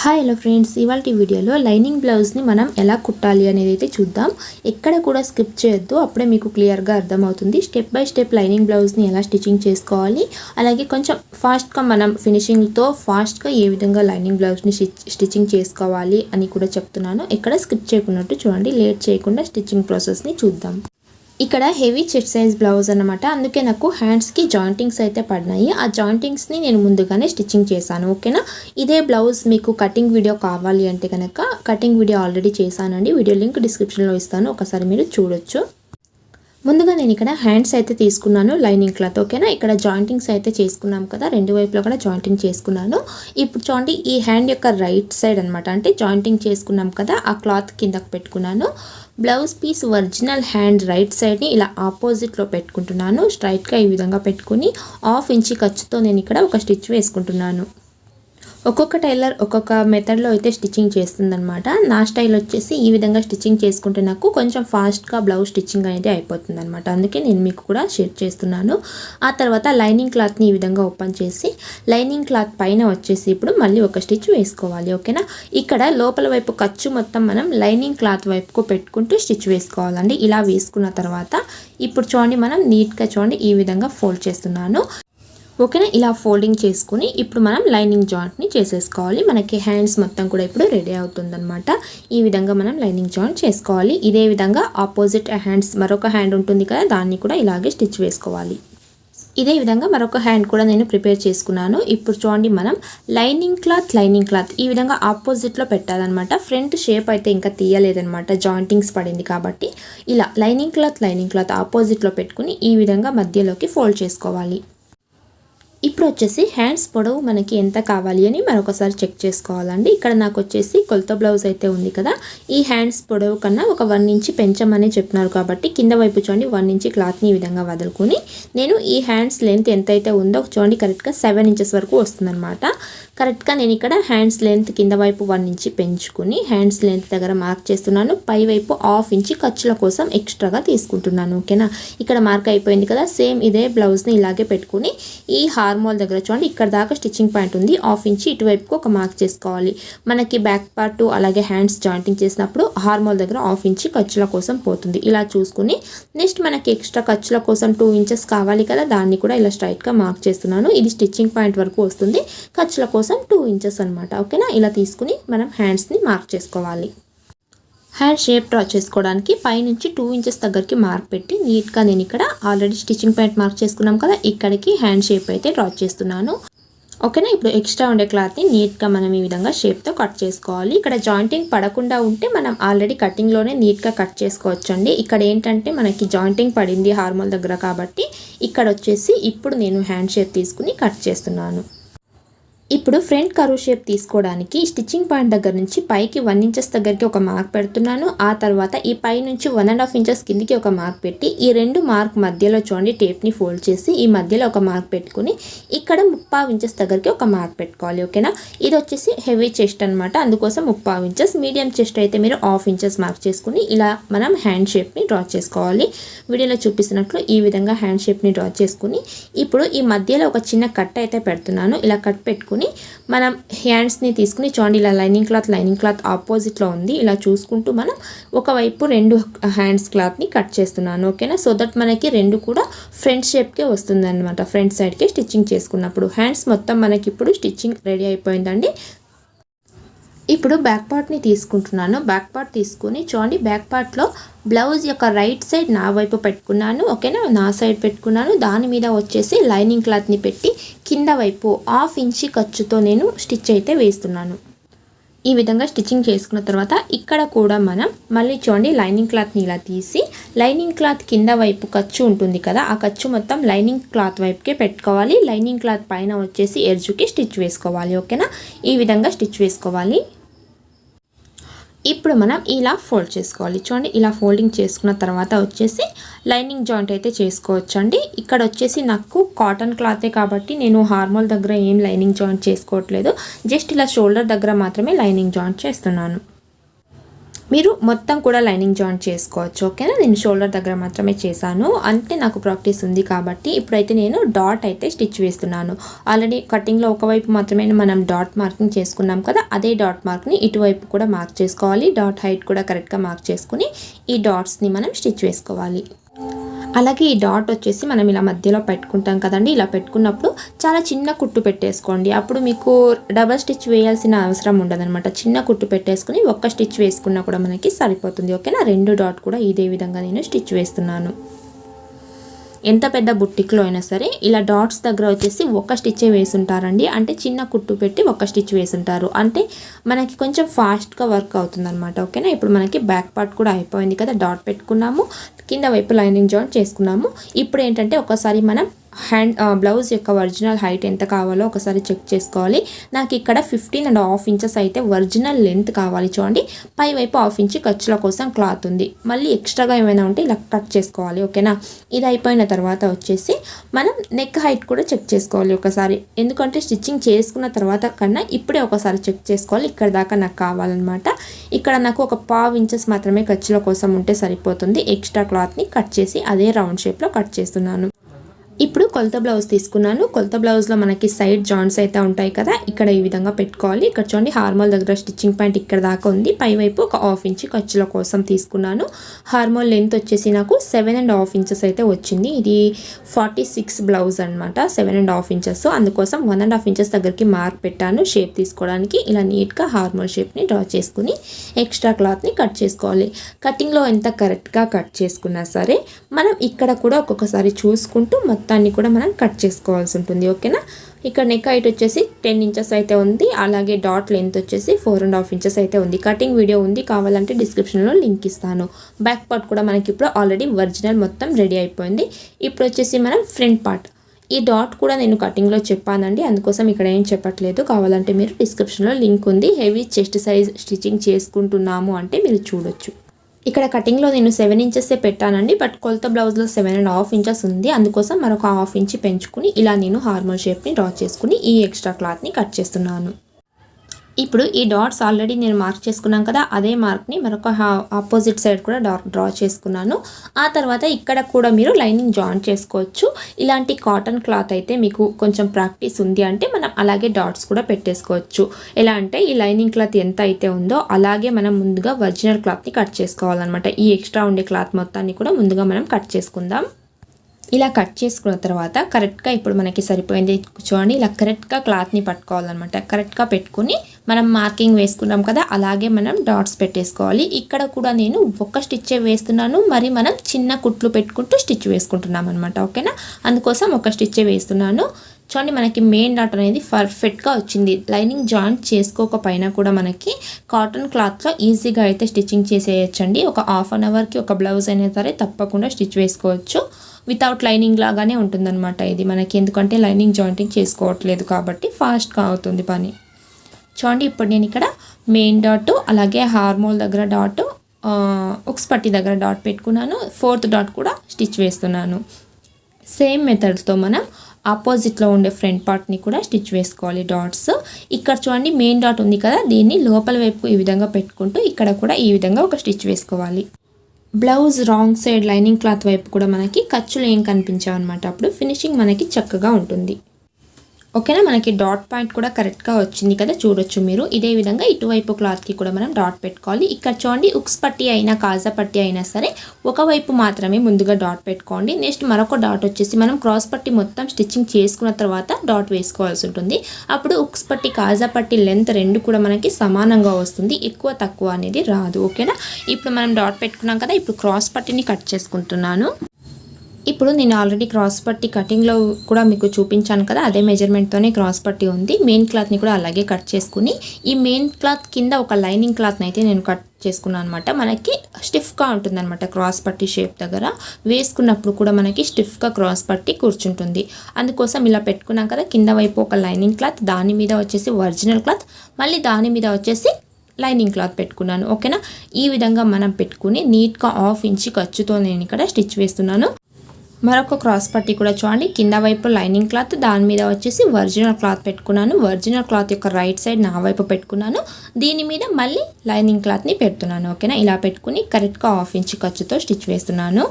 Hi hello friends ఇవాళ వీడియోలో lining బ్లౌజ్ని మనం ఎలా కుట్టాలి అనేది అయితే చూద్దాం. ఎక్కడ కూడా స్కిప్ చేయొద్దు. అప్పుడే మీకు క్లియర్గా అర్థమవుతుంది. స్టెప్ బై స్టెప్ లైనింగ్ బ్లౌజ్ని ఎలా స్టిచ్చింగ్ చేసుకోవాలి? అలాగే కొంచెం ఫాస్ట్గా మనం ఫినిషింగ్తో ఫాస్ట్గా ఏ విధంగా లైనింగ్ బ్లౌజ్ని స్టిచ్చింగ్ చేసుకోవాలి అని కూడా చెప్తున్నాను. ఎక్కడ స్కిప్ చేయకున్నట్టు చూడండి. లేట్ చేయకుండా స్టిచ్చింగ్ ప్రాసెస్ని చూద్దాం. ఇక్కడ హెవీ చెట్ సైజ్ బ్లౌజ్ అనమాట అందుకే నాకు హ్యాండ్స్కి జాయింటింగ్స్ అయితే పడినాయి. ఆ జాయింటింగ్స్ని నేను ముందుగానే స్టిచ్చింగ్ చేశాను ఓకేనా? ఇదే బ్లౌజ్ మీకు కటింగ్ వీడియో కావాలి అంటే కనుక కటింగ్ వీడియో ఆల్రెడీ చేశానండి. వీడియో లింక్ డిస్క్రిప్షన్లో ఇస్తాను. ఒకసారి మీరు చూడొచ్చు. ముందుగా నేను ఇక్కడ హ్యాండ్స్ అయితే తీసుకున్నాను లైనింగ్ క్లాత్ ఓకేనా? ఇక్కడ జాయింటింగ్స్ అయితే చేసుకున్నాం కదా రెండు వైపులో కూడా జాయింటింగ్ చేసుకున్నాను. ఇప్పుడు చూడండి ఈ హ్యాండ్ యొక్క రైట్ సైడ్ అనమాట అంటే జాయింటింగ్ చేసుకున్నాం కదా ఆ క్లాత్ కిందకు పెట్టుకున్నాను. Blouse piece original hand right సైడ్ని ఇలా ఆపోజిట్లో పెట్టుకుంటున్నాను. స్ట్రైట్గా ఈ విధంగా పెట్టుకుని హాఫ్ ఇంచి ఖర్చుతో నేను ఇక్కడ ఒక స్టిచ్ వేసుకుంటున్నాను. ఒక్కొక్క టైలర్ ఒక్కొక్క మెథడ్లో అయితే స్టిచ్చింగ్ చేస్తుందనమాట నా స్టైల్ వచ్చేసి ఈ విధంగా స్టిచ్చింగ్ చేసుకుంటే నాకు కొంచెం ఫాస్ట్గా బ్లౌజ్ స్టిచ్చింగ్ అనేది అయిపోతుంది అనమాట అందుకే నేను మీకు కూడా షేర్ చేస్తున్నాను. ఆ తర్వాత లైనింగ్ క్లాత్ని ఈ విధంగా ఓపెన్ చేసి లైనింగ్ క్లాత్ పైన వచ్చేసి ఇప్పుడు మళ్ళీ ఒక స్టిచ్ వేసుకోవాలి ఓకేనా? ఇక్కడ లోపల వైపు ఖర్చు మొత్తం మనం లైనింగ్ క్లాత్ వైపుకు పెట్టుకుంటూ స్టిచ్ వేసుకోవాలండి. ఇలా వేసుకున్న తర్వాత ఇప్పుడు చూడండి మనం నీట్గా చూడండి ఈ విధంగా ఫోల్డ్ చేస్తున్నాను. ఓకేనా? ఇలా ఫోల్డింగ్ చేసుకుని ఇప్పుడు మనం లైనింగ్ జాయింట్ని చేసేసుకోవాలి. మనకి హ్యాండ్స్ మొత్తం కూడా ఇప్పుడు రెడీ అవుతుందన్నమాట. ఈ విధంగా మనం లైనింగ్ జాయింట్ చేసుకోవాలి. ఇదే విధంగా ఆపోజిట్ హ్యాండ్స్ మరొక హ్యాండ్ ఉంటుంది కదా దాన్ని కూడా ఇలాగే స్టిచ్ వేసుకోవాలి. ఇదే విధంగా మరొక హ్యాండ్ కూడా నేను ప్రిపేర్ చేసుకున్నాను. ఇప్పుడు చూడండి మనం లైనింగ్ క్లాత్ లైనింగ్ క్లాత్ ఈ విధంగా ఆపోజిట్లో పెట్టాలన్నమాట. ఫ్రంట్ షేప్ అయితే ఇంకా తీయలేదనమాట జాయింటింగ్స్ పడింది కాబట్టి ఇలా లైనింగ్ క్లాత్ లైనింగ్ క్లాత్ ఆపోజిట్లో పెట్టుకుని ఈ విధంగా మధ్యలోకి ఫోల్డ్ చేసుకోవాలి. ఇప్పుడు వచ్చేసి హ్యాండ్స్ పొడవు మనకి ఎంత కావాలి అని మరొకసారి చెక్ చేసుకోవాలండి. ఇక్కడ నాకు వచ్చేసి కొలత బ్లౌజ్ అయితే ఉంది కదా. ఈ హ్యాండ్స్ పొడవు కన్నా ఒక వన్ ఇంచి పెంచమని చెప్పినారు కాబట్టి కింద వైపు చూడండి వన్ ఇంచి క్లాత్ని ఈ విధంగా వదులుకొని నేను ఈ హ్యాండ్స్ లెంత్ ఎంత అయితే ఉందో చూడండి కరెక్ట్గా సెవెన్ ఇంచెస్ వరకు వస్తుందన్నమాట. కరెక్ట్గా నేను ఇక్కడ హ్యాండ్స్ లెంత్ కింద వైపు వన్ ఇంచి పెంచుకుని హ్యాండ్స్ లెంత్ దగ్గర మార్క్ చేస్తున్నాను. పై వైపు హాఫ్ ఇంచి ఖర్చుల కోసం ఎక్స్ట్రాగా తీసుకుంటున్నాను. ఓకేనా? ఇక్కడ మార్క్ అయిపోయింది కదా? సేమ్ ఇదే బ్లౌజ్ని ఇలాగే పెట్టుకుని ఈ హార్మోల్ దగ్గర చూడండి. ఇక్కడ దాకా స్టిచ్చింగ్ పాయింట్ ఉంది. హాఫ్ ఇంచి ఇటువైపుకు ఒక మార్క్ చేసుకోవాలి. మనకి బ్యాక్ పార్ట్ అలాగే హ్యాండ్స్ జాయింటింగ్ చేసినప్పుడు హార్మోల్ దగ్గర హాఫ్ ఇంచి ఖర్చుల కోసం పోతుంది. ఇలా చూసుకుని నెక్స్ట్ మనకి ఎక్స్ట్రా ఖర్చుల కోసం టూ ఇంచెస్ కావాలి కదా? దాన్ని కూడా ఇలా స్ట్రైట్గా మార్క్ చేస్తున్నాను. ఇది స్టిచ్చింగ్ పాయింట్ వరకు వస్తుంది. ఖర్చుల కోసం కోసం టూ ఇంచెస్ అనమాట ఓకేనా ఇలా తీసుకుని మనం హ్యాండ్స్ని మార్క్ చేసుకోవాలి. హ్యాండ్ షేప్ డ్రా చేసుకోవడానికి పైనుంచి టూ ఇంచెస్ దగ్గరికి మార్క్ పెట్టి నీట్గా నేను ఇక్కడ ఆల్రెడీ స్టిచ్చింగ్ పాయింట్ మార్క్ చేసుకున్నాం కదా ఇక్కడికి హ్యాండ్ షేప్ అయితే డ్రా చేస్తున్నాను. ఓకేనా ఇప్పుడు ఎక్స్ట్రా ఉండే క్లాత్ని నీట్గా మనం ఈ విధంగా షేప్తో కట్ చేసుకోవాలి. ఇక్కడ జాయింటింగ్ పడకుండా ఉంటే మనం ఆల్రెడీ కటింగ్లోనే నీట్గా కట్ చేసుకోవచ్చు అండి ఇక్కడ ఏంటంటే మనకి జాయింటింగ్ పడింది హార్మోల్ దగ్గర కాబట్టి ఇక్కడ వచ్చేసి ఇప్పుడు నేను హ్యాండ్ షేప్ తీసుకుని కట్ చేస్తున్నాను. ఇప్పుడు ఫ్రంట్ కరువు షేప్ తీసుకోవడానికి స్టిచ్చింగ్ పాయింట్ దగ్గర నుంచి పైకి వన్ ఇంచెస్ దగ్గరికి ఒక మార్క్ పెడుతున్నాను. ఆ తర్వాత ఈ పై నుంచి వన్ అండ్ హాఫ్ ఇంచెస్ కిందికి ఒక మార్క్ పెట్టి ఈ రెండు మార్క్ మధ్యలో చూడండి టేప్ని ఫోల్డ్ చేసి ఈ మధ్యలో ఒక మార్క్ పెట్టుకుని ఇక్కడ ముప్పావు ఇంచెస్ దగ్గరికి ఒక మార్క్ పెట్టుకోవాలి ఓకేనా? ఇది వచ్చేసి హెవీ చెస్ట్ అనమాట అందుకోసం ముప్పావు ఇంచెస్ మీడియం చెస్ట్ అయితే మీరు హాఫ్ ఇంచెస్ మార్క్ చేసుకుని ఇలా మనం హ్యాండ్ షేప్ని డ్రా చేసుకోవాలి. వీడియోలో చూపిస్తున్నట్లు ఈ విధంగా హ్యాండ్ షేప్ని డ్రా చేసుకుని ఇప్పుడు ఈ మధ్యలో ఒక చిన్న కట్ అయితే పెడుతున్నాను. ఇలా కట్ పెట్టుకుని తీసుకుని మనం హ్యాండ్స్ని తీసుకుని చూడండి ఇలా లైనింగ్ క్లాత్ లైనింగ్ క్లాత్ ఆపోజిట్లో ఉంది. ఇలా చూసుకుంటూ మనం ఒకవైపు రెండు హ్యాండ్స్ క్లాత్ని కట్ చేస్తున్నాను ఓకేనా? సో దట్ మనకి రెండు కూడా ఫ్రంట్ షేప్కే వస్తుంది అనమాట ఫ్రంట్ సైడ్కే స్టిచ్చింగ్ చేసుకున్నప్పుడు హ్యాండ్స్ మొత్తం మనకి ఇప్పుడు స్టిచ్చింగ్ రెడీ అయిపోయిందండి. ఇప్పుడు బ్యాక్ పార్ట్ని తీసుకుంటున్నాను. బ్యాక్ పార్ట్ తీసుకుని చూడండి బ్యాక్ పార్ట్లో బ్లౌజ్ యొక్క రైట్ సైడ్ నా వైపు పెట్టుకున్నాను. ఓకేనా నా? సైడ్ పెట్టుకున్నాను. దాని మీద వచ్చేసి లైనింగ్ క్లాత్ని పెట్టి కింద వైపు హాఫ్ ఇంచి ఖర్చుతో నేను స్టిచ్ అయితే వేస్తున్నాను. ఈ విధంగా స్టిచ్చింగ్ చేసుకున్న తర్వాత ఇక్కడ కూడా మనం మళ్ళీ చూడండి లైనింగ్ క్లాత్ని ఇలా తీసి లైనింగ్ క్లాత్ కింద వైపు ఖర్చు ఉంటుంది కదా ఆ ఖర్చు మొత్తం లైనింగ్ క్లాత్ వైపుకే పెట్టుకోవాలి. లైనింగ్ క్లాత్ పైన వచ్చేసి ఎర్జుకి స్టిచ్ వేసుకోవాలి. ఓకేనా ఈ విధంగా స్టిచ్ వేసుకోవాలి. ఇప్పుడు మనం ఇలా ఫోల్డ్ చేసుకోవాలి. చూడండి ఇలా ఫోల్డింగ్ చేసుకున్న తర్వాత వచ్చేసి లైనింగ్ జాయింట్ అయితే చేసుకోవచ్చండి. ఇక్కడ వచ్చేసి నాకు కాటన్ క్లాతే కాబట్టి నేను హార్మోల్ దగ్గర ఏం లైనింగ్ జాయింట్ చేసుకోవట్లేదు. జస్ట్ ఇలా షోల్డర్ దగ్గర మాత్రమే లైనింగ్ జాయింట్ చేస్తున్నాను. మీరు మొత్తం కూడా లైనింగ్ జాయింట్ చేసుకోవచ్చు ఓకేనా? నేను షోల్డర్ దగ్గర మాత్రమే చేశాను. అంటే నాకు ప్రాక్టీస్ ఉంది కాబట్టి ఇప్పుడైతే నేను డాట్ అయితే స్టిచ్ వేస్తున్నాను. ఆల్రెడీ కటింగ్లో ఒకవైపు మాత్రమే మనం డాట్ మార్కింగ్ చేసుకున్నాం కదా అదే డాట్ మార్క్ని ఇటువైపు కూడా మార్క్ చేసుకోవాలి. డాట్ హైట్ కూడా కరెక్ట్గా మార్క్ చేసుకుని ఈ డాట్స్ని మనం స్టిచ్ వేసుకోవాలి. అలాగే ఈ డాట్ వచ్చేసి మనం ఇలా మధ్యలో పెట్టుకుంటాం కదండి. ఇలా పెట్టుకున్నప్పుడు చాలా చిన్న కుట్టు పెట్టేసుకోండి. అప్పుడు మీకు డబల్ స్టిచ్ వేయాల్సిన అవసరం ఉండదనమాట చిన్న కుట్టు పెట్టేసుకుని ఒక్క స్టిచ్ వేసుకున్నా కూడా మనకి సరిపోతుంది. ఓకేనా? రెండు డాట్ కూడా ఇదే విధంగా నేను స్టిచ్ వేస్తున్నాను. ఎంత పెద్ద బుట్టిక్లో అయినా సరే ఇలా డాట్స్ దగ్గర వచ్చేసి ఒక స్టిచ్చే వేసుంటారండి. అంటే చిన్న కుట్టు పెట్టి ఒక స్టిచ్ వేసుంటారు. అంటే మనకి కొంచెం ఫాస్ట్గా వర్క్ అవుతుంది అనమాట ఓకేనా? ఇప్పుడు మనకి బ్యాక్ పార్ట్ కూడా అయిపోయింది కదా. డాట్ పెట్టుకున్నాము. కింద వైపు లైనింగ్ జాయింట్ చేసుకున్నాము. ఇప్పుడు ఏంటంటే ఒకసారి మనం హ్యాండ్ బ్లౌజ్ యొక్క ఒరిజినల్ హైట్ ఎంత కావాలో ఒకసారి చెక్ చేసుకోవాలి. నాకు ఇక్కడ ఫిఫ్టీన్ అండ్ హాఫ్ ఇంచెస్ అయితే ఒరిజినల్ లెంత్ కావాలి చూడండి. పై వైపు హాఫ్ ఇంచ్ ఖర్చుల కోసం క్లాత్ ఉంది. మళ్ళీ ఎక్స్ట్రాగా ఏమైనా ఉంటే ఇలా కట్ చేసుకోవాలి ఓకేనా? ఇది అయిపోయిన తర్వాత వచ్చేసి మనం నెక్ హైట్ కూడా చెక్ చేసుకోవాలి ఒకసారి. ఎందుకంటే స్టిచ్చింగ్ చేసుకున్న తర్వాత కన్నా ఇప్పుడే ఒకసారి చెక్ చేసుకోవాలి. ఇక్కడ దాకా నాకు కావాలన్నమాట. ఇక్కడ నాకు ఒక పావు ఇంచెస్ మాత్రమే ఖర్చుల కోసం ఉంటే సరిపోతుంది. ఎక్స్ట్రా క్లాత్ని కట్ చేసి అదే రౌండ్ షేప్లో కట్ చేస్తున్నాను. ఇప్పుడు కొలత బ్లౌజ్ తీసుకున్నాను. కొలత బ్లౌజ్లో మనకి సైడ్ జాయింట్స్ అయితే ఉంటాయి కదా ఇక్కడ ఈ విధంగా పెట్టుకోవాలి. ఇక్కడ చూడండి హార్మోల్ దగ్గర స్టిచ్చింగ్ పాయింట్ ఇక్కడ దాకా ఉంది. పై వైపు ఒక హాఫ్ ఇంచ్ ఖర్చుల కోసం తీసుకున్నాను. హార్మోల్ లెంత్ వచ్చేసి నాకు సెవెన్ అండ్ హాఫ్ ఇంచెస్ అయితే వచ్చింది. ఇది ఫార్టీ సిక్స్ బ్లౌజ్ అనమాట సెవెన్ అండ్ హాఫ్ ఇంచెస్. అందుకోసం వన్ అండ్ హాఫ్ ఇంచెస్ దగ్గరికి మార్క్ పెట్టాను షేప్ తీసుకోవడానికి. ఇలా నీట్గా హార్మోల్ షేప్ని డ్రా చేసుకుని ఎక్స్ట్రా క్లాత్ని కట్ చేసుకోవాలి. కటింగ్లో ఎంత కరెక్ట్గా కట్ చేసుకున్నా సరే మనం ఇక్కడ కూడా ఒక్కొక్కసారి చూసుకుంటూ మొత్తాన్ని కూడా మనం కట్ చేసుకోవాల్సి ఉంటుంది ఓకేనా? ఇక్కడ నెక్ హైట్ వచ్చేసి టెన్ ఇంచెస్ అయితే ఉంది అలాగే డాట్ లెంత్ వచ్చేసి ఫోర్ అండ్ హాఫ్ ఇంచెస్ అయితే ఉంది. కటింగ్ వీడియో ఉంది కావాలంటే డిస్క్రిప్షన్లో లింక్ ఇస్తాను. బ్యాక్ పార్ట్ కూడా మనకి ఇప్పుడు ఆల్రెడీ ఒరిజినల్ మొత్తం రెడీ అయిపోయింది. ఇప్పుడు వచ్చేసి మనం ఫ్రంట్ పార్ట్ ఈ డాట్ కూడా నేను కటింగ్లో చెప్పానండి అందుకోసం ఇక్కడ ఏం చెప్పట్లేదు. కావాలంటే మీరు డిస్క్రిప్షన్లో లింక్ ఉంది. హెవీ చెస్ట్ సైజ్ స్టిచ్చింగ్ చేసుకుంటున్నాము అంటే మీరు చూడొచ్చు. ఇక్కడ కటింగ్లో నేను సెవెన్ ఇంచెస్ పెట్టానండి బట్ కొలత బ్లౌజ్లో సెవెన్ అండ్ హాఫ్ ఇంచెస్ ఉంది. అందుకోసం మరొక హాఫ్ ఇంచ్ పెంచుకుని ఇలా నేను హార్మోన్ షేప్ని డ్రా చేసుకుని ఈ ఎక్స్ట్రా క్లాత్ని కట్ చేస్తున్నాను. ఇప్పుడు ఈ డాట్స్ ఆల్రెడీ నేను మార్క్ చేసుకున్నాను కదా అదే మార్క్ని మరొక ఆపోజిట్ సైడ్ కూడా డాట్ డ్రా చేసుకున్నాను. ఆ తర్వాత ఇక్కడ కూడా మీరు లైనింగ్ జాయిన్ చేసుకోవచ్చు. ఇలాంటి కాటన్ క్లాత్ అయితే మీకు కొంచెం ప్రాక్టీస్ ఉంది అంటే మనం అలాగే డాట్స్ కూడా పెట్టేసుకోవచ్చు. ఎలా అంటే ఈ లైనింగ్ క్లాత్ ఎంత అయితే ఉందో అలాగే మనం ముందుగా ఒరిజినల్ క్లాత్ని కట్ చేసుకోవాలన్నమాట. ఈ ఎక్స్ట్రా ఉండే క్లాత్ మొత్తాన్ని కూడా ముందుగా మనం కట్ చేసుకుందాం. ఇలా కట్ చేసుకున్న తర్వాత కరెక్ట్గా ఇప్పుడు మనకి సరిపోయింది. చూడండి ఇలా కరెక్ట్గా క్లాత్ని పట్టుకోవాలన్నమాట. కరెక్ట్గా పెట్టుకుని మనం మార్కింగ్ వేసుకున్నాం కదా అలాగే మనం డాట్స్ పెట్టేసుకోవాలి. ఇక్కడ కూడా నేను ఒక్క స్టిచ్చే వేస్తున్నాను. మరి మనం చిన్న కుట్లు పెట్టుకుంటూ స్టిచ్ వేసుకుంటున్నాం అనమాట ఓకేనా? అందుకోసం ఒక స్టిచ్చే వేస్తున్నాను. చూడండి మనకి మెయిన్ డాట్ అనేది పర్ఫెక్ట్గా వచ్చింది. లైనింగ్ జాయింట్ చేసుకోకపోయినా కూడా మనకి కాటన్ క్లాత్లో ఈజీగా అయితే స్టిచ్చింగ్ చేసేయచ్చండి. ఒక హాఫ్ అన్ అవర్కి ఒక బ్లౌజ్ అయినా సరే తప్పకుండా స్టిచ్ వేసుకోవచ్చు. వితౌట్ లైనింగ్ లాగానే ఉంటుందన్నమాట ఇది. మనకి ఎందుకంటే లైనింగ్ జాయింటింగ్ చేసుకోవట్లేదు కాబట్టి ఫాస్ట్గా అవుతుంది పని. చూడండి ఇప్పుడు నేను ఇక్కడ మెయిన్ డాట్ అలాగే హార్మోల్ దగ్గర డాట్ ఉక్స్ పట్టి దగ్గర డాట్ పెట్టుకున్నాను. ఫోర్త్ డాట్ కూడా స్టిచ్ వేస్తున్నాను. సేమ్ మెథడ్తో మనం ఆపోజిట్లో ఉండే ఫ్రంట్ పార్ట్ని కూడా స్టిచ్ వేసుకోవాలి డాట్స్ ఇక్కడ చూడండి మెయిన్ డాట్ ఉంది కదా దీన్ని లోపల వైపు ఈ విధంగా పెట్టుకుంటూ ఇక్కడ కూడా ఈ విధంగా ఒక స్టిచ్ వేసుకోవాలి. Blouse wrong side lining cloth వైపు కూడా మనకి ఖర్చులు ఏం కనిపించావు అనమాట అప్పుడు ఫినిషింగ్ మనకి చక్కగా ఉంటుంది. ఓకేనా? మనకి డాట్ పాయింట్ కూడా కరెక్ట్గా వచ్చింది కదా? చూడొచ్చు మీరు. ఇదే విధంగా ఇటువైపు క్లాత్కి కూడా మనం డాట్ పెట్టుకోవాలి. ఇక్కడ చూడండి ఉక్స్ పట్టి అయినా కాజా పట్టి అయినా సరే ఒకవైపు మాత్రమే ముందుగా డాట్ పెట్టుకోండి. నెక్స్ట్ మరొక డాట్ వచ్చేసి మనం క్రాస్ పట్టి మొత్తం స్టిచ్చింగ్ చేసుకున్న తర్వాత డాట్ వేసుకోవాల్సి ఉంటుంది. అప్పుడు ఉక్స్ పట్టి కాజా పట్టి లెంత్ రెండు కూడా మనకి సమానంగా వస్తుంది. ఎక్కువ తక్కువ అనేది రాదు. ఓకేనా? ఇప్పుడు మనం డాట్ పెట్టుకున్నాం కదా? ఇప్పుడు క్రాస్ పట్టిని కట్ చేసుకుంటున్నాను. ఇప్పుడు నేను ఆల్రెడీ క్రాస్ పట్టి కటింగ్లో కూడా మీకు చూపించాను కదా అదే మెజర్మెంట్తోనే క్రాస్ పట్టి ఉంది. మెయిన్ క్లాత్ని కూడా అలాగే కట్ చేసుకుని ఈ మెయిన్ క్లాత్ కింద ఒక లైనింగ్ క్లాత్ని అయితే నేను కట్ చేసుకున్నాను అనమాట మనకి స్టిఫ్గా ఉంటుందన్నమాట క్రాస్ పట్టి షేప్ దగ్గర. వేసుకున్నప్పుడు కూడా మనకి స్టిఫ్గా క్రాస్ పట్టి కూర్చుంటుంది. అందుకోసం ఇలా పెట్టుకున్నాం కదా కింద వైపు ఒక లైనింగ్ క్లాత్ దాని మీద వచ్చేసి ఒరిజినల్ క్లాత్ మళ్ళీ దాని మీద వచ్చేసి లైనింగ్ క్లాత్ పెట్టుకున్నాను. ఓకేనా? ఈ విధంగా మనం పెట్టుకుని నీట్గా హాఫ్ ఇంచ్ ఖర్చుతో నేను ఇక్కడ స్టిచ్ వేస్తున్నాను. మరొక క్రాస్ పట్టి కూడా చూడండి. కింద వైపు లైనింగ్ క్లాత్ దాని మీద వచ్చేసి ఒరిజినల్ క్లాత్ పెట్టుకున్నాను. ఒరిజినల్ క్లాత్ యొక్క రైట్ సైడ్ నా వైపు పెట్టుకున్నాను. దీని మీద మళ్ళీ లైనింగ్ క్లాత్ని పెడుతున్నాను ఓకేనా? ఇలా పెట్టుకుని కరెక్ట్గా హాఫ్ ఇంచ్ ఖర్చుతో స్టిచ్ వేస్తున్నాను.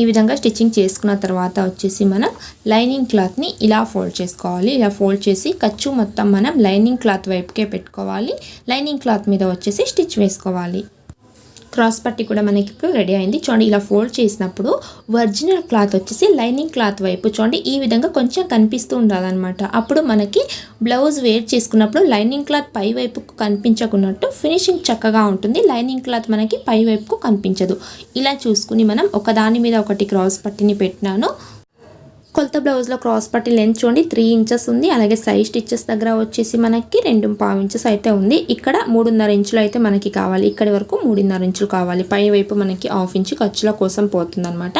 ఈ విధంగా స్టిచ్చింగ్ చేసుకున్న తర్వాత వచ్చేసి మనం లైనింగ్ క్లాత్ని ఇలా ఫోల్డ్ చేసుకోవాలి. ఇలా ఫోల్డ్ చేసి ఖర్చు మొత్తం మనం లైనింగ్ క్లాత్ వైపుకే పెట్టుకోవాలి. లైనింగ్ క్లాత్ మీద వచ్చేసి స్టిచ్ వేసుకోవాలి. క్రాస్ పట్టి కూడా మనకి ఇప్పుడు రెడీ అయింది. చూడండి ఇలా ఫోల్డ్ చేసినప్పుడు ఒరిజినల్ క్లాత్ వచ్చేసి లైనింగ్ క్లాత్ వైపు చూడండి ఈ విధంగా కొంచెం కనిపిస్తూ ఉండాలన్నమాట. అప్పుడు మనకి బ్లౌజ్ వేర్ చేసుకున్నప్పుడు లైనింగ్ క్లాత్ పై వైపుకు కనిపించకున్నట్టు ఫినిషింగ్ చక్కగా ఉంటుంది. లైనింగ్ క్లాత్ మనకి పై వైపుకు కనిపించదు. ఇలా చూసుకుని మనం ఒకదాని మీద ఒకటి క్రాస్ పట్టిని పెట్టినాను. కొలత బ్లౌజ్లో క్రాస్ పట్టి లెంత్ చూడండి త్రీ ఇంచెస్ ఉంది. అలాగే సైజ్ స్టిచ్చెస్ దగ్గర వచ్చేసి మనకి రెండు పావు ఇంచెస్ అయితే ఉంది. ఇక్కడ మూడున్నర ఇంచులు అయితే మనకి కావాలి. ఇక్కడి వరకు మూడున్నర ఇంచులు కావాలి. పై వైపు మనకి హాఫ్ ఇంచు ఖర్చుల కోసం పోతుందన్నమాట.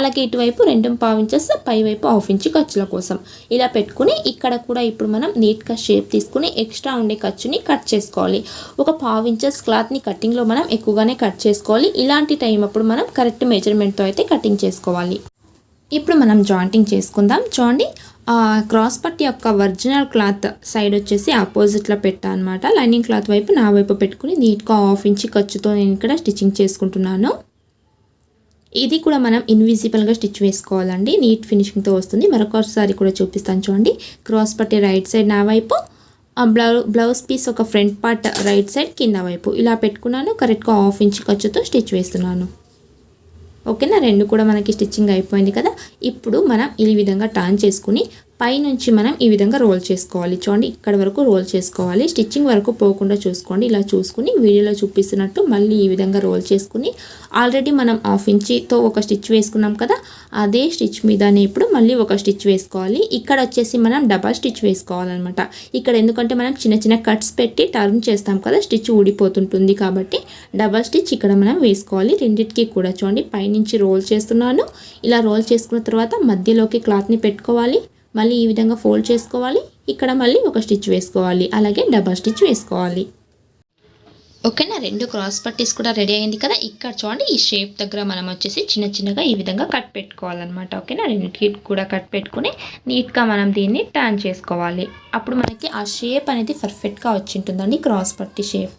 అలాగే ఇటువైపు రెండు పావు ఇంచెస్ పై వైపు హాఫ్ ఇంచు ఖర్చుల కోసం. ఇలా పెట్టుకుని ఇక్కడ కూడా ఇప్పుడు మనం నీట్గా షేప్ తీసుకుని ఎక్స్ట్రా ఉండే ఖర్చుని కట్ చేసుకోవాలి. ఒక పావు ఇంచెస్ క్లాత్ని కటింగ్లో మనం ఎక్కువగానే కట్ చేసుకోవాలి. ఇలాంటి టైం అప్పుడు మనం కరెక్ట్ మెజర్మెంట్తో అయితే కటింగ్ చేసుకోవాలి. ఇప్పుడు మనం జాయింటింగ్ చేసుకుందాం. చూడండి క్రాస్ పట్టి యొక్క ఒరిజినల్ క్లాత్ సైడ్ వచ్చేసి ఆపోజిట్లో పెట్టా అనమాట లైనింగ్ క్లాత్ వైపు నా వైపు పెట్టుకుని నీట్గా హాఫ్ ఇంచి ఖర్చుతో నేను ఇక్కడ స్టిచ్చింగ్ చేసుకుంటున్నాను. ఇది కూడా మనం ఇన్విజిబుల్గా స్టిచ్ వేసుకోవాలండి. నీట్ ఫినిషింగ్తో వస్తుంది. మరొకసారి కూడా చూపిస్తాను చూడండి. క్రాస్ పట్టి రైట్ సైడ్ నా వైపు బ్లౌ బ్లౌజ్ పీస్ ఒక ఫ్రంట్ పార్ట్ రైట్ సైడ్ కింద వైపు. ఇలా పెట్టుకున్నాను. కరెక్ట్గా హాఫ్ ఇంచ్ ఖర్చుతో స్టిచ్ వేస్తున్నాను. ఓకేనా? రెండు కూడా మనకి స్టిచ్చింగ్ అయిపోయింది కదా. ఇప్పుడు మనం ఈ విధంగా టర్న్ చేసుకుని పైనుంచి మనం ఈ విధంగా రోల్ చేసుకోవాలి. చూడండి ఇక్కడ వరకు రోల్ చేసుకోవాలి. స్టిచ్చింగ్ వరకు పోకుండా చూసుకోండి. ఇలా చూసుకుని వీడియోలో చూపిస్తున్నట్టు మళ్ళీ ఈ విధంగా రోల్ చేసుకుని ఆల్రెడీ మనం హాఫ్ ఇంచితో ఒక స్టిచ్ వేసుకున్నాం కదా అదే స్టిచ్ మీదనే ఇప్పుడు మళ్ళీ ఒక స్టిచ్ వేసుకోవాలి. ఇక్కడ వచ్చేసి మనం డబల్ స్టిచ్ వేసుకోవాలన్నమాట. ఇక్కడ ఎందుకంటే మనం చిన్న చిన్న కట్స్ పెట్టి టర్న్ చేస్తాం కదా స్టిచ్ ఊడిపోతుంటుంది కాబట్టి డబల్ స్టిచ్ ఇక్కడ మనం వేసుకోవాలి. రెండింటికి కూడా చూడండి పైనుంచి రోల్ చేస్తున్నాను. ఇలా రోల్ చేసుకున్న తర్వాత మధ్యలోకి క్లాత్ని పెట్టుకోవాలి. మళ్ళీ ఈ విధంగా ఫోల్డ్ చేసుకోవాలి. ఇక్కడ మళ్ళీ ఒక స్టిచ్ వేసుకోవాలి. అలాగే డబల్ స్టిచ్ వేసుకోవాలి. ఓకేనా? రెండు క్రాస్ పట్టీస్ కూడా రెడీ అయింది కదా? ఇక్కడ చూడండి ఈ షేప్ దగ్గర మనం వచ్చేసి చిన్న చిన్నగా ఈ విధంగా కట్ పెట్టుకోవాలన్నమాట. ఓకేనా? రెండింటికి కూడా కట్ పెట్టుకుని నీట్గా మనం దీన్ని టర్న్ చేసుకోవాలి. అప్పుడు మనకి ఆ షేప్ అనేది పర్ఫెక్ట్గా వచ్చి ఉంటుందండి క్రాస్ పట్టి షేప్.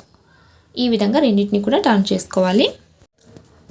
ఈ విధంగా రెండింటిని కూడా టర్న్ చేసుకోవాలి.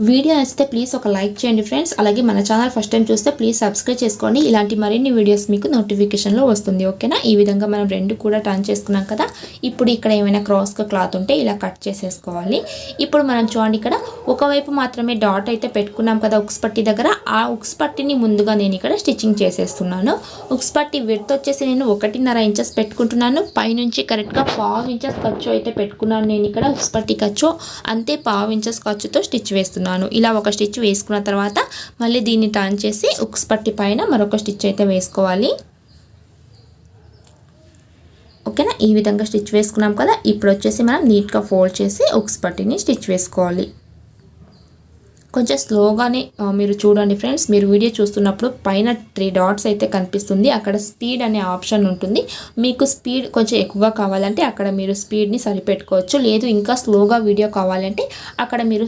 వీడియో నచ్చితే ప్లీజ్ ఒక లైక్ చేయండి ఫ్రెండ్స్ అలాగే మన ఛానల్ ఫస్ట్ టైం చూస్తే ప్లీజ్ సబ్స్క్రైబ్ చేసుకోండి. ఇలాంటి మరిన్ని వీడియోస్ మీకు నోటిఫికేషన్లో వస్తుంది ఓకేనా ఈ విధంగా మనం రెండు కూడా టర్న్ చేసుకున్నాం కదా? ఇప్పుడు ఇక్కడ ఏమైనా క్రాస్గా క్లాత్ ఉంటే ఇలా కట్ చేసేసుకోవాలి. ఇప్పుడు మనం చూడండి ఇక్కడ ఒకవైపు మాత్రమే డాట్ అయితే పెట్టుకున్నాం కదా ఉక్స్ పట్టి దగ్గర. ఆ ఉక్స్ పట్టిని ముందుగా నేను ఇక్కడ స్టిచ్చింగ్ చేసేస్తున్నాను. ఉక్స్ పట్టి విడత్ వచ్చేసి నేను ఒకటిన్నర ఇంచెస్ పెట్టుకుంటున్నాను. పైనుంచి కరెక్ట్గా పావు ఇంచెస్ ఖర్చు అయితే పెట్టుకున్నాను నేను ఇక్కడ ఉక్స్ పట్టి ఖర్చు. అంతే పావు ఇంచెస్ ఖర్చుతో స్టిచ్ వేస్తున్నాను. ఇలా ఒక స్టిచ్ వేసుకున్న తర్వాత మళ్ళీ దీన్ని టర్న్ చేసి ఉక్స్ పట్టి పైన మరొక స్టిచ్ అయితే వేసుకోవాలి. ఓకేనా? ఈ విధంగా స్టిచ్ వేసుకున్నాం కదా? ఇప్పుడు వచ్చేసి మనం నీట్గా ఫోల్డ్ చేసి ఉక్స్ పట్టిని స్టిచ్ వేసుకోవాలి. కొంచెం స్లోగానే మీరు చూడండి ఫ్రెండ్స్ మీరు వీడియో చూస్తున్నప్పుడు పైన త్రీ డాట్స్ అయితే కనిపిస్తుంది. అక్కడ స్పీడ్ అనే ఆప్షన్ ఉంటుంది. మీకు స్పీడ్ కొంచెం ఎక్కువగా కావాలంటే అక్కడ మీరు స్పీడ్ని సరిపెట్టుకోవచ్చు. లేదు ఇంకా స్లోగా వీడియో కావాలంటే అక్కడ మీరు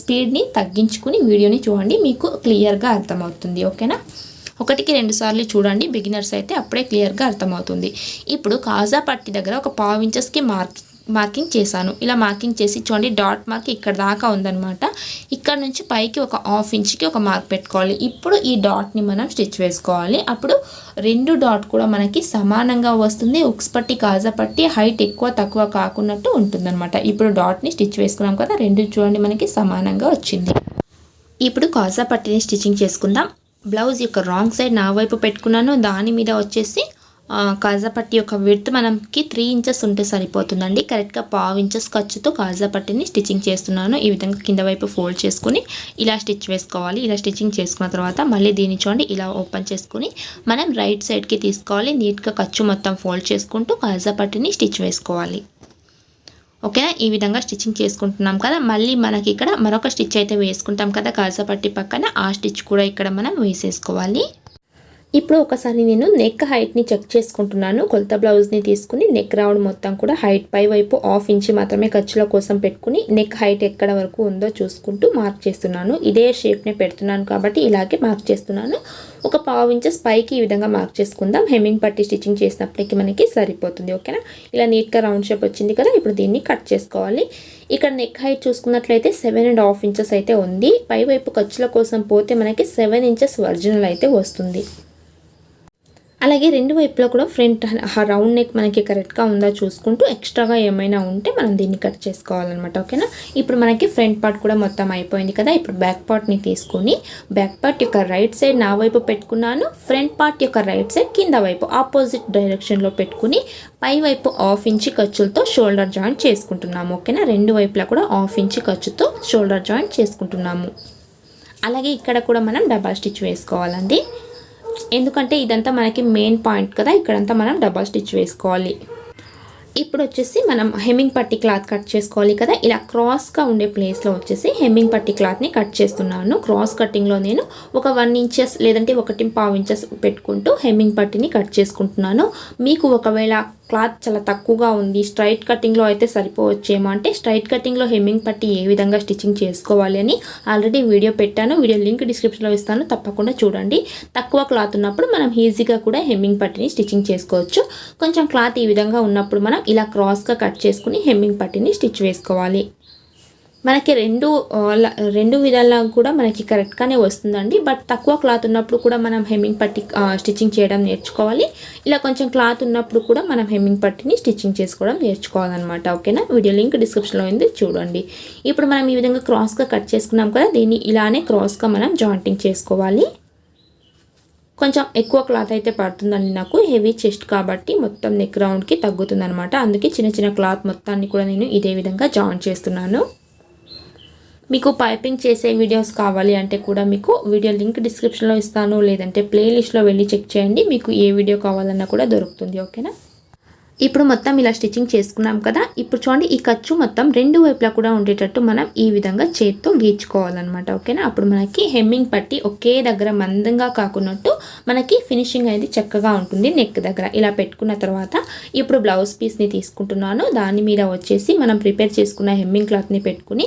స్పీడ్ని తగ్గించుకుని వీడియోని చూడండి మీకు క్లియర్గా అర్థమవుతుంది. ఓకేనా? ఒకటికి రెండు సార్లు చూడండి బిగినర్స్ అయితే అప్పుడే క్లియర్గా అర్థమవుతుంది. ఇప్పుడు కాజా పట్టి దగ్గర ఒక పావు ఇంచెస్కి మార్క్ మార్కింగ్ చేశాను. ఇలా మార్కింగ్ చేసి చూడండి డాట్ మార్క్ ఇక్కడ దాకా ఉందనమాట ఇక్కడ నుంచి పైకి ఒక హాఫ్ ఇంచ్కి ఒక మార్క్ పెట్టుకోవాలి. ఇప్పుడు ఈ డాట్ని మనం స్టిచ్ వేసుకోవాలి. అప్పుడు రెండు డాట్ కూడా మనకి సమానంగా వస్తుంది. ఉక్స్ పట్టి కాజా పట్టి హైట్ ఎక్కువ తక్కువ కాకున్నట్టు ఉంటుందన్నమాట. ఇప్పుడు డాట్ని స్టిచ్ వేసుకున్నాం కదా రెండు చూడండి మనకి సమానంగా వచ్చింది. ఇప్పుడు కాజా పట్టిని స్టిచ్చింగ్ చేసుకుందాం. బ్లౌజ్ యొక్క రాంగ్ సైడ్ నా వైపు పెట్టుకున్నాను. దాని మీద వచ్చేసి కాజా పట్టి యొక్క విడ్త్ మనకి త్రీ ఇంచెస్ ఉంటే సరిపోతుందండి. కరెక్ట్గా పావు ఇంచెస్ ఖర్చుతో కాజా పట్టిని స్టిచ్చింగ్ చేస్తున్నాను. ఈ విధంగా కింద వైపు ఫోల్డ్ చేసుకుని ఇలా స్టిచ్ వేసుకోవాలి. ఇలా స్టిచ్చింగ్ చేసుకున్న తర్వాత మళ్ళీ దీన్ని చూడండి ఇలా ఓపెన్ చేసుకుని మనం రైట్ సైడ్కి తీసుకోవాలి. నీట్గా ఖర్చు మొత్తం ఫోల్డ్ చేసుకుంటూ కాజా పట్టిని స్టిచ్ వేసుకోవాలి. ఓకేనా ఈ విధంగా స్టిచ్చింగ్ చేసుకుంటున్నాం కదా. మళ్ళీ మనకి ఇక్కడ మరొక స్టిచ్ అయితే వేసుకుంటాం కదా కాజా పట్టి పక్కన. ఆ స్టిచ్ కూడా ఇక్కడ మనం వేసేసుకోవాలి. ఇప్పుడు ఒకసారి నేను నెక్ హైట్ని చెక్ చేసుకుంటున్నాను. కొలత బ్లౌజ్ని తీసుకుని నెక్ రౌండ్ మొత్తం కూడా హైట్ పై వైపు హాఫ్ ఇంచి మాత్రమే ఖర్చుల కోసం పెట్టుకుని నెక్ హైట్ ఎక్కడ వరకు ఉందో చూసుకుంటూ మార్క్ చేస్తున్నాను. ఇదే షేప్నే పెడుతున్నాను కాబట్టి ఇలాగే మార్క్ చేస్తున్నాను. ఒక పావు ఇంచెస్ పైకి ఈ విధంగా మార్క్ చేసుకుందాం. హెమ్మింగ్ పట్టి స్టిచ్చింగ్ చేసినప్పటికీ మనకి సరిపోతుంది ఓకేనా ఇలా నీట్గా రౌండ్ షేప్ వచ్చింది కదా ఇప్పుడు దీన్ని కట్ చేసుకోవాలి. ఇక్కడ నెక్ హైట్ చూసుకున్నట్లయితే సెవెన్ అండ్ హాఫ్ ఇంచెస్ అయితే ఉంది. పై వైపు ఖర్చుల కోసం పోతే మనకి సెవెన్ ఇంచెస్ ఒరిజినల్ అయితే వస్తుంది. అలాగే రెండు వైపులో కూడా ఫ్రంట్ రౌండ్ నెక్ మనకి కరెక్ట్గా ఉందా చూసుకుంటూ ఎక్స్ట్రాగా ఏమైనా ఉంటే మనం దీన్ని కట్ చేసుకోవాలన్నమాట ఓకేనా? ఇప్పుడు మనకి ఫ్రంట్ పార్ట్ కూడా మొత్తం అయిపోయింది కదా ఇప్పుడు బ్యాక్ పార్ట్ని తీసుకొని బ్యాక్ పార్ట్ యొక్క రైట్ సైడ్ నా వైపు పెట్టుకున్నాను ఫ్రంట్ పార్ట్ యొక్క రైట్ సైడ్ కింద వైపు ఆపోజిట్ డైరెక్షన్లో పెట్టుకుని పై వైపు హాఫ్ ఇంచి ఖర్చులతో షోల్డర్ జాయింట్ చేసుకుంటున్నాము ఓకేనా? రెండు వైపులా కూడా హాఫ్ ఇంచి ఖర్చుతో షోల్డర్ జాయింట్ చేసుకుంటున్నాము. అలాగే ఇక్కడ కూడా మనం డబల్ స్టిచ్ వేసుకోవాలండి. ఎందుకంటే ఇదంతా మనకి మెయిన్ పాయింట్ కదా ఇక్కడంతా మనం డబల్ స్టిచ్ వేసుకోవాలి. ఇప్పుడు వచ్చేసి మనం హెమ్మింగ్ పట్టి క్లాత్ కట్ చేసుకోవాలి కదా ఇలా క్రాస్గా ఉండే ప్లేస్లో వచ్చేసి హెమ్మింగ్ పట్టి క్లాత్ని కట్ చేస్తున్నాను. క్రాస్ కటింగ్లో నేను ఒక వన్ ఇంచెస్ లేదంటే ఒకటి పావు ఇంచెస్ పెట్టుకుంటూ హెమ్మింగ్ పట్టిని కట్ చేసుకుంటున్నాను. మీకు ఒకవేళ క్లాత్ చాలా తక్కువగా ఉంది. స్ట్రైట్ కటింగ్లో అయితే సరిపోవచ్చేమో. అంటే స్ట్రైట్ కటింగ్లో హెమ్మింగ్ పట్టి ఏ విధంగా స్టిచ్చింగ్ చేసుకోవాలి అని ఆల్రెడీ వీడియో పెట్టాను. వీడియో లింక్ డిస్క్రిప్షన్లో ఇస్తాను. తప్పకుండా చూడండి. తక్కువ క్లాత్ ఉన్నప్పుడు మనం ఈజీగా కూడా హెమ్మింగ్ పట్టిని స్టిచ్చింగ్ చేసుకోవచ్చు. కొంచెం క్లాత్ ఈ విధంగా ఉన్నప్పుడు మనం ఇలా క్రాస్గా కట్ చేసుకుని హెమ్మింగ్ పట్టిని స్టిచ్ వేసుకోవాలి. మనకి రెండు రెండు విధాలా కూడా మనకి కరెక్ట్గానే వస్తుందండి. బట్ తక్కువ క్లాత్ ఉన్నప్పుడు కూడా మనం హెమ్మింగ్ పట్టి స్టిచ్చింగ్ చేయడం నేర్చుకోవాలి. ఇలా కొంచెం క్లాత్ ఉన్నప్పుడు కూడా మనం హెమ్మింగ్ పట్టిని స్టిచ్చింగ్ చేసుకోవడం నేర్చుకోవాలన్నమాట. ఓకేనా? వీడియో లింక్ డిస్క్రిప్షన్లో ఉంది చూడండి. ఇప్పుడు మనం ఈ విధంగా క్రాస్గా కట్ చేసుకున్నాం కదా దీన్ని ఇలానే క్రాస్గా మనం జాయింటింగ్ చేసుకోవాలి. కొంచెం ఎక్కువ క్లాత్ అయితే పడుతుందండి నాకు. హెవీ చెస్ట్ కాబట్టి మొత్తం నెక్ రౌండ్కి తగ్గుతుంది అనమాట అందుకే చిన్న చిన్న క్లాత్ మొత్తాన్ని కూడా నేను ఇదే విధంగా జాయిన్ చేస్తున్నాను. మీకు పైపింగ్ చేసే వీడియోస్ కావాలి అంటే కూడా మీకు వీడియో లింక్ డిస్క్రిప్షన్లో ఇస్తాను. లేదంటే ప్లేలిస్ట్లో వెళ్ళి చెక్ చేయండి. మీకు ఏ వీడియో కావాలన్నా కూడా దొరుకుతుంది. ఓకేనా? ఇప్పుడు మొత్తం ఇలా స్టిచ్చింగ్ చేసుకున్నాం కదా. ఇప్పుడు చూడండి ఈ ఖర్చు మొత్తం రెండు వైపులా కూడా ఉండేటట్టు మనం ఈ విధంగా చేత్తో గీచుకోవాలన్నమాట. ఓకేనా? అప్పుడు మనకి హెమ్మింగ్ పట్టి ఒకే దగ్గర మందంగా కాకున్నట్టు మనకి ఫినిషింగ్ అనేది చక్కగా ఉంటుంది నెక్ దగ్గర. ఇలా పెట్టుకున్న తర్వాత ఇప్పుడు బ్లౌజ్ పీస్ని తీసుకుంటున్నాను. దాని మీద వచ్చేసి మనం ప్రిపేర్ చేసుకున్న హెమ్మింగ్ క్లాత్ని పెట్టుకుని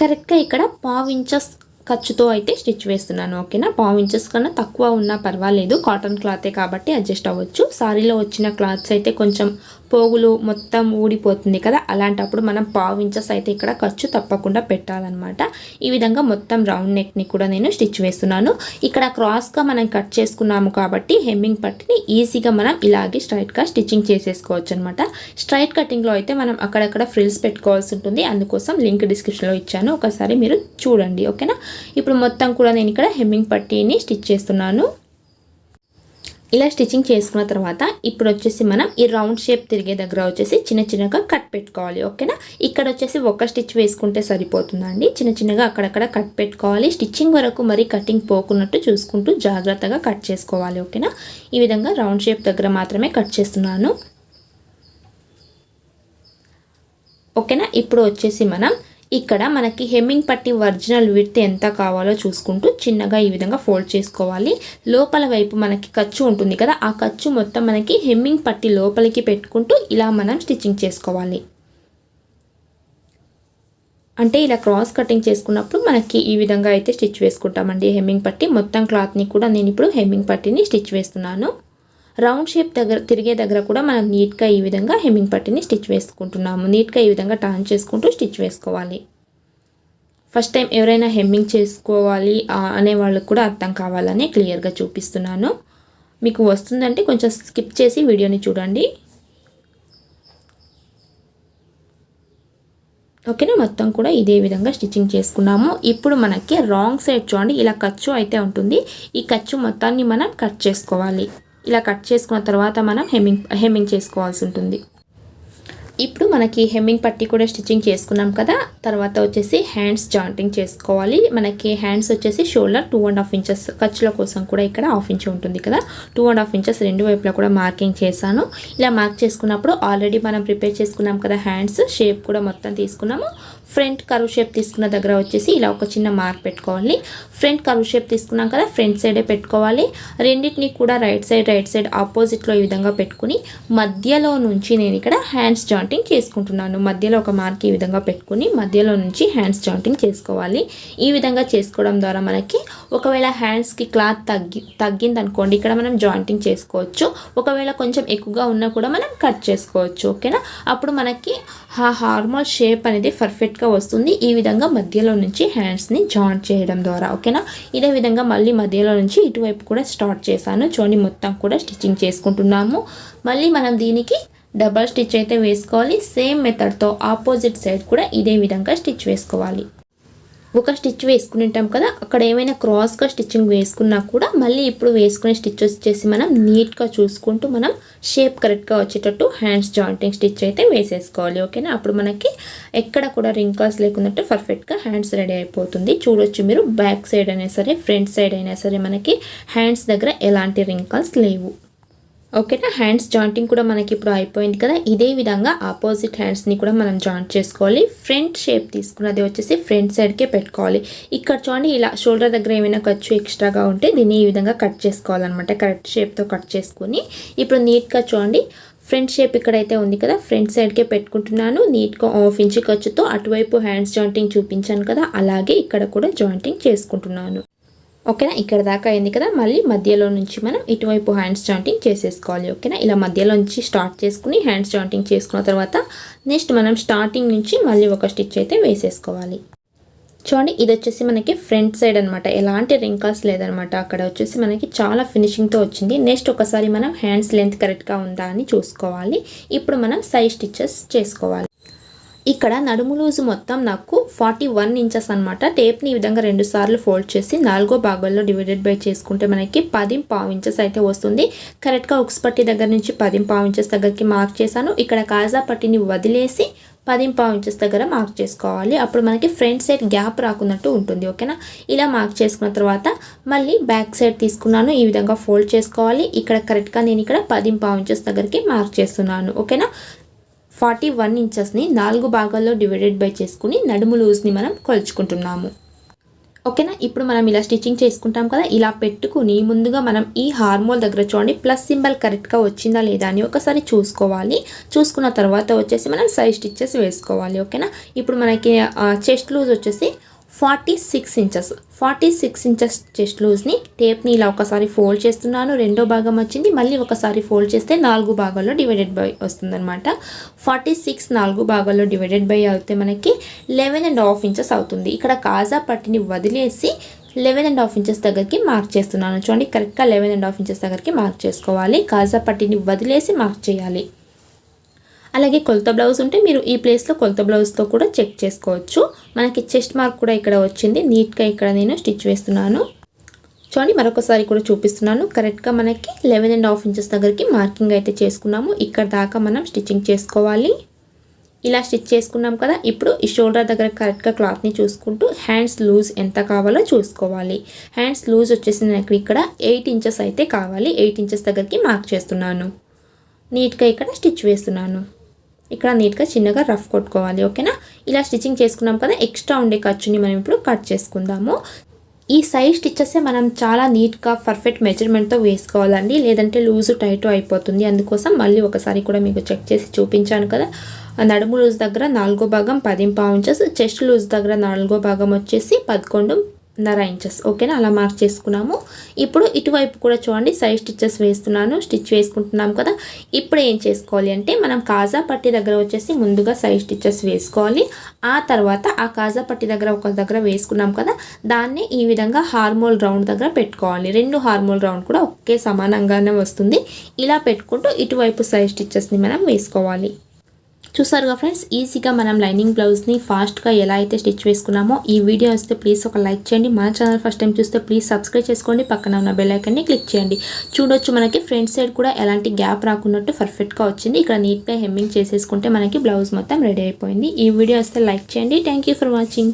కరెక్ట్గా ఇక్కడ పావు ఇంచెస్ ఖర్చుతో అయితే స్టిచ్ వేస్తున్నాను ఓకేనా? పావు ఇంచెస్ కన్నా తక్కువ ఉన్నా పర్వాలేదు. కాటన్ క్లాతే కాబట్టి అడ్జస్ట్ అవ్వచ్చు. సారీలో వచ్చిన క్లాత్స్ అయితే కొంచెం పోగులు మొత్తం ఊడిపోతుంది కదా అలాంటప్పుడు మనం పావు ఇంచెస్ అయితే ఇక్కడ ఖర్చు తప్పకుండా పెట్టాలన్నమాట. ఈ విధంగా మొత్తం రౌండ్ నెక్ని కూడా నేను స్టిచ్ వేస్తున్నాను. ఇక్కడ క్రాస్గా మనం కట్ చేసుకున్నాము కాబట్టి హెమ్మింగ్ పట్టిని ఈజీగా మనం ఇలాగే స్ట్రైట్గా స్టిచ్చింగ్ చేసేసుకోవచ్చు అనమాట స్ట్రైట్ కటింగ్లో అయితే మనం అక్కడక్కడ ఫ్రిల్స్ పెట్టుకోవాల్సి ఉంటుంది. అందుకోసం లింక్ డిస్క్రిప్షన్లో ఇచ్చాను. ఒకసారి మీరు చూడండి ఓకేనా? ఇప్పుడు మొత్తం కూడా నేను ఇక్కడ హెమ్మింగ్ పట్టీని స్టిచ్ చేస్తున్నాను. ఇలా స్టిచ్చింగ్ చేసుకున్న తర్వాత ఇప్పుడు వచ్చేసి మనం ఈ రౌండ్ షేప్ తిరిగే దగ్గర వచ్చేసి చిన్న చిన్నగా కట్ పెట్టుకోవాలి ఓకేనా? ఇక్కడ వచ్చేసి ఒక స్టిచ్ వేసుకుంటే సరిపోతుందండి. చిన్న చిన్నగా అక్కడక్కడ కట్ పెట్టుకోవాలి. స్టిచ్చింగ్ వరకు మరి కటింగ్ పోకున్నట్టు చూసుకుంటూ జాగ్రత్తగా కట్ చేసుకోవాలి ఓకేనా? ఈ విధంగా రౌండ్ షేప్ దగ్గర మాత్రమే కట్ చేస్తున్నాను. ఓకేనా? ఇప్పుడు వచ్చేసి మనం ఇక్కడ మనకి హెమ్మింగ్ పట్టి ఒరిజినల్ విడ్త్ ఎంత కావాలో చూసుకుంటూ చిన్నగా ఈ విధంగా ఫోల్డ్ చేసుకోవాలి. లోపల వైపు మనకి ఖర్చు ఉంటుంది కదా ఆ ఖర్చు మొత్తం మనకి హెమ్మింగ్ పట్టి లోపలికి పెట్టుకుంటూ ఇలా మనం స్టిచ్చింగ్ చేసుకోవాలి. అంటే ఇలా క్రాస్ కటింగ్ చేసుకున్నప్పుడు మనకి ఈ విధంగా అయితే స్టిచ్ వేసుకుంటామండి హెమ్మింగ్ పట్టి మొత్తం క్లాత్ని కూడా నేను ఇప్పుడు హెమ్మింగ్ పట్టిని స్టిచ్ వేస్తున్నాను. రౌండ్ షేప్ దగ్గర తిరిగే దగ్గర కూడా మనం నీట్గా ఈ విధంగా హెమ్మింగ్ పట్టిని స్టిచ్ వేసుకుంటున్నాము. నీట్గా ఈ విధంగా టర్న్ చేసుకుంటూ స్టిచ్ వేసుకోవాలి. ఫస్ట్ టైం ఎవరైనా హెమ్మింగ్ చేసుకోవాలి అనే వాళ్ళకు కూడా అర్థం కావాలని క్లియర్గా చూపిస్తున్నాను. మీకు వస్తుందంటే కొంచెం స్కిప్ చేసి వీడియోని చూడండి. ఓకేనా? మొత్తం కూడా ఇదే విధంగా స్టిచ్చింగ్ చేసుకున్నాము. ఇప్పుడు మనకి రాంగ్ సైడ్ చూడండి ఇలా ఖర్చు అయితే ఉంటుంది. ఈ ఖర్చు మొత్తాన్ని మనం కట్ చేసుకోవాలి. ఇలా కట్ చేసుకున్న తర్వాత మనం హెమ్మింగ్ హెమ్మింగ్ చేసుకోవాల్సి ఉంటుంది. ఇప్పుడు మనకి హెమ్మింగ్ పట్టి కూడా స్టిచ్చింగ్ చేసుకున్నాం కదా తర్వాత వచ్చేసి హ్యాండ్స్ జాయింటింగ్ చేసుకోవాలి. మనకి హ్యాండ్స్ వచ్చేసి shoulder two and half inches ఖర్చుల కోసం కూడా ఇక్కడ హాఫ్ ఇంచ్ ఉంటుంది కదా. టూ అండ్ హాఫ్ ఇంచెస్ రెండు వైపులా కూడా మార్కింగ్ చేశాను. ఇలా మార్క్ చేసుకున్నప్పుడు ఆల్రెడీ మనం ప్రిపేర్ చేసుకున్నాం కదా హ్యాండ్స్ షేప్ కూడా మొత్తం తీసుకున్నాము. ఫ్రంట్ కరువు షేప్ తీసుకున్న దగ్గర వచ్చేసి ఇలా ఒక చిన్న మార్క్ పెట్టుకోవాలి. ఫ్రంట్ కరువు షేప్ తీసుకున్నాం కదా ఫ్రంట్ సైడే పెట్టుకోవాలి. రెండింటిని కూడా రైట్ సైడ్ రైట్ సైడ్ ఆపోజిట్లో ఈ విధంగా పెట్టుకుని మధ్యలో నుంచి నేను ఇక్కడ హ్యాండ్స్ జాయింటింగ్ చేసుకుంటున్నాను. మధ్యలో ఒక మార్క్ ఈ విధంగా పెట్టుకుని మధ్యలో నుంచి హ్యాండ్స్ జాయింటింగ్ చేసుకోవాలి. ఈ విధంగా చేసుకోవడం ద్వారా మనకి ఒకవేళ హ్యాండ్స్కి క్లాత్ తగ్గి తగ్గింది అనుకోండి ఇక్కడ మనం జాయింటింగ్ చేసుకోవచ్చు. ఒకవేళ కొంచెం ఎక్కువగా ఉన్నా కూడా మనం కట్ చేసుకోవచ్చు ఓకేనా? అప్పుడు మనకి ఆ హార్మోల్ షేప్ అనేది పర్ఫెక్ట్గా వస్తుంది. ఈ విధంగా మధ్యలో నుంచి హ్యాండ్స్ని జాయింట్ చేయడం ద్వారా ఓకేనా? ఇదే విధంగా మళ్ళీ మధ్యలో నుంచి ఇటువైపు కూడా స్టార్ట్ చేశాను. చూడండి మొత్తం కూడా స్టిచ్చింగ్ చేసుకుంటున్నాము. మళ్ళీ మనం దీనికి డబల్ స్టిచ్ అయితే వేసుకోవాలి. సేమ్ మెథడ్తో ఆపోజిట్ సైడ్ కూడా ఇదే విధంగా స్టిచ్ వేసుకోవాలి. ఒక స్టిచ్ వేసుకుంటాం కదా అక్కడ ఏమైనా క్రాస్గా స్టిచ్చింగ్ వేసుకున్నా కూడా మళ్ళీ ఇప్పుడు వేసుకునే స్టిచ్ వచ్చేసి మనం నీట్గా చూసుకుంటూ మనం షేప్ కరెక్ట్గా వచ్చేటట్టు హ్యాండ్స్ జాయింటింగ్ స్టిచ్ అయితే వేసేసుకోవాలి ఓకేనా? అప్పుడు మనకి ఎక్కడ కూడా రింకాస్ లేకున్నట్టు పర్ఫెక్ట్గా హ్యాండ్స్ రెడీ అయిపోతుంది. చూడొచ్చు మీరు బ్యాక్ సైడ్ అయినా సరే ఫ్రంట్ సైడ్ అయినా సరే మనకి హ్యాండ్స్ దగ్గర ఎలాంటి రింకాల్స్ లేవు. ఓకేనా హ్యాండ్స్ జాయింటింగ్ కూడా మనకి ఇప్పుడు అయిపోయింది కదా. ఇదే విధంగా ఆపోజిట్ హ్యాండ్స్ని కూడా మనం జాయింట్ చేసుకోవాలి. ఫ్రంట్ షేప్ తీసుకున్నది వచ్చేసి ఫ్రంట్ సైడ్కే పెట్టుకోవాలి. ఇక్కడ చూడండి ఇలా షోల్డర్ దగ్గర ఏమైనా ఖర్చు ఎక్స్ట్రాగా ఉంటే దీన్ని ఈ విధంగా కట్ చేసుకోవాలన్నమాట. కరెక్ట్ షేప్తో కట్ చేసుకుని. ఇప్పుడు నీట్గా చూడండి ఫ్రంట్ షేప్ ఇక్కడైతే ఉంది కదా. ఫ్రంట్ సైడ్కే పెట్టుకుంటున్నాను. నీట్గా హాఫ్ ఇంచ్ ఖర్చుతో అటువైపు హ్యాండ్స్ జాయింటింగ్ చూపించాను కదా. అలాగే ఇక్కడ కూడా జాయింటింగ్ చేసుకుంటున్నాను. ఓకేనా? ఇక్కడ దాకా అయింది కదా? మళ్ళీ మధ్యలో నుంచి మనం ఇటువైపు హ్యాండ్స్ జాయింటింగ్ చేసేసుకోవాలి ఓకేనా? ఇలా మధ్యలో నుంచి స్టార్ట్ చేసుకుని హ్యాండ్స్ జాయింటింగ్ చేసుకున్న తర్వాత నెక్స్ట్ మనం స్టార్టింగ్ నుంచి మళ్ళీ ఒక స్టిచ్ అయితే వేసేసుకోవాలి. చూడండి ఇది వచ్చేసి మనకి ఫ్రంట్ సైడ్ అనమాట ఎలాంటి రింకల్స్ లేదనమాట అక్కడ వచ్చేసి మనకి చాలా ఫినిషింగ్తో వచ్చింది. నెక్స్ట్ ఒకసారి మనం హ్యాండ్స్ లెంత్ కరెక్ట్గా ఉందా అని చూసుకోవాలి. ఇప్పుడు మనం సైజ్ స్టిచ్చెస్ చేసుకోవాలి. ఇక్కడ నడుము లూజు మొత్తం నాకు ఫార్టీ వన్ ఇంచెస్ అనమాట టేప్ని ఈ విధంగా రెండు సార్లు ఫోల్డ్ చేసి నాలుగో భాగాల్లో డివైడెడ్ బై చేసుకుంటే మనకి పది పావు ఇంచెస్ అయితే వస్తుంది. కరెక్ట్గా ఉక్స్ పట్టి దగ్గర నుంచి పది పావు ఇంచెస్ దగ్గరికి మార్క్ చేశాను. ఇక్కడ కాజా పట్టిని వదిలేసి పది పావు ఇంచెస్ దగ్గర మార్క్ చేసుకోవాలి. అప్పుడు మనకి ఫ్రంట్ సైడ్ గ్యాప్ రాకున్నట్టు ఉంటుంది ఓకేనా? ఇలా మార్క్ చేసుకున్న తర్వాత మళ్ళీ బ్యాక్ సైడ్ తీసుకున్నాను. ఈ విధంగా ఫోల్డ్ చేసుకోవాలి. ఇక్కడ కరెక్ట్గా నేను ఇక్కడ పది పావు ఇంచెస్ దగ్గరికి మార్క్ చేస్తున్నాను ఓకేనా? ఫార్టీ వన్ ఇంచెస్ని నాలుగు భాగాల్లో డివైడెడ్ బై చేసుకుని నడుము లూజ్ని మనం కొలుచుకుంటున్నాము. ఓకేనా? ఇప్పుడు మనం ఇలా స్టిచ్చింగ్ చేసుకుంటాం కదా ఇలా పెట్టుకుని ముందుగా మనం ఈ హార్మోల్ దగ్గర చూడండి ప్లస్ సింబల్ కరెక్ట్గా వచ్చిందా లేదా అని ఒకసారి చూసుకోవాలి. చూసుకున్న తర్వాత వచ్చేసి మనం సైజ్ స్టిచ్చెస్ వేసుకోవాలి ఓకేనా? ఇప్పుడు మనకి చెస్ట్ లూజ్ వచ్చేసి forty six inches. Forty six inches chest లూజ్ని టేప్ని ఇలా ఒకసారి ఫోల్డ్ చేస్తున్నాను. రెండో భాగం వచ్చింది. మళ్ళీ ఒకసారి ఫోల్డ్ చేస్తే నాలుగు భాగాల్లో డివైడెడ్ బై వస్తుందన్నమాట. ఫార్టీ సిక్స్ నాలుగు భాగాల్లో డివైడెడ్ బై అయితే మనకి లెవెన్ అండ్ హాఫ్ ఇంచెస్ అవుతుంది. ఇక్కడ కాజా పట్టిని వదిలేసి లెవెన్ అండ్ హాఫ్ ఇంచెస్ దగ్గరికి మార్క్ చేస్తున్నాను. చూడండి కరెక్ట్గా లెవెన్ అండ్ హాఫ్ ఇంచెస్ దగ్గరికి మార్క్ చేసుకోవాలి. కాజా పట్టిని వదిలేసి మార్క్ చేయాలి. అలాగే కొలత బ్లౌజ్ ఉంటే మీరు ఈ ప్లేస్లో కొలత బ్లౌజ్తో కూడా చెక్ చేసుకోవచ్చు. మనకి చెస్ట్ మార్క్ కూడా ఇక్కడ వచ్చింది. నీట్గా ఇక్కడ నేను స్టిచ్ వేస్తున్నాను. చూడండి మరొకసారి కూడా చూపిస్తున్నాను. కరెక్ట్గా మనకి లెవెన్ అండ్ హాఫ్ ఇంచెస్ దగ్గరికి మార్కింగ్ అయితే చేసుకున్నాము. ఇక్కడ దాకా మనం స్టిచ్చింగ్ చేసుకోవాలి. ఇలా స్టిచ్ చేసుకున్నాం కదా ఇప్పుడు ఈ షోల్డర్ దగ్గర కరెక్ట్గా క్లాత్ని చూసుకుంటూ హ్యాండ్స్ లూజ్ ఎంత కావాలో చూసుకోవాలి. హ్యాండ్స్ లూజ్ వచ్చేసి నాకు ఇక్కడ ఎయిట్ ఇంచెస్ అయితే కావాలి. ఎయిట్ ఇంచెస్ దగ్గరికి మార్క్ చేస్తున్నాను. నీట్గా ఇక్కడ స్టిచ్ వేస్తున్నాను. ఇక్కడ నీట్గా చిన్నగా రఫ్ కొట్టుకోవాలి ఓకేనా? ఇలా స్టిచ్చింగ్ చేసుకున్నాం కదా ఎక్స్ట్రా ఉండే ఖర్చుని మనం ఇప్పుడు కట్ చేసుకుందాము. ఈ సైజ్ స్టిచ్చెస్ మనం చాలా నీట్గా పర్ఫెక్ట్ మెజర్మెంట్తో వేసుకోవాలండి. లేదంటే లూజు టైట్ అయిపోతుంది. అందుకోసం మళ్ళీ ఒకసారి కూడా మీకు చెక్ చేసి చూపించాను కదా. నడుము లూజ్ దగ్గర నాలుగో భాగం పది ఉంచెస్ చెస్ట్ లూజ్ దగ్గర నాలుగో భాగం వచ్చేసి పదకొండు నర ఇంచెస్ ఓకేనా? అలా మార్క్ చేసుకున్నాము. ఇప్పుడు ఇటువైపు కూడా చూడండి సైడ్ స్టిచ్చెస్ వేస్తున్నాను స్టిచ్ వేసుకుంటున్నాం కదా. ఇప్పుడు ఏం చేసుకోవాలి అంటే మనం కాజా పట్టి దగ్గర వచ్చేసి ముందుగా సైడ్ స్టిచ్చెస్ వేసుకోవాలి. ఆ తర్వాత ఆ కాజా పట్టి దగ్గర ఒక దగ్గర వేసుకున్నాం కదా దాన్ని ఈ విధంగా హార్మోల్ రౌండ్ దగ్గర పెట్టుకోవాలి. రెండు హార్మోల్ రౌండ్ కూడా ఒకే సమానంగానే వస్తుంది. ఇలా పెట్టుకుంటూ ఇటువైపు సైడ్ స్టిచ్చెస్ని మనం వేసుకోవాలి. చూసారుగా ఫ్రెండ్స్ ఈజీగా మనం లైనింగ్ బ్లౌజ్ని ఫాస్ట్గా ఎలా అయితే స్టిచ్ వేసుకున్నామో ఈ వీడియో వస్తే ప్లీజ్ ఒక లైక్ చేయండి. మన ఛానల్ ఫస్ట్ టైం చూస్తే ప్లీజ్ సబ్స్క్రైబ్ చేసుకోండి. పక్కన ఉన్న బెల్లైకన్ని క్లిక్ చేయండి. చూడొచ్చు మనకి ఫ్రంట్ సైడ్ కూడా ఎలాంటి గ్యాప్ రాకున్నట్టు పర్ఫెక్ట్గా వచ్చింది. ఇక్కడ నీట్గా హెమ్మింగ్ చేసేసుకుంటే మనకి బ్లౌజ్ మొత్తం రెడీ అయిపోయింది. ఈ వీడియో వస్తే లైక్ చేయండి. Thank for watching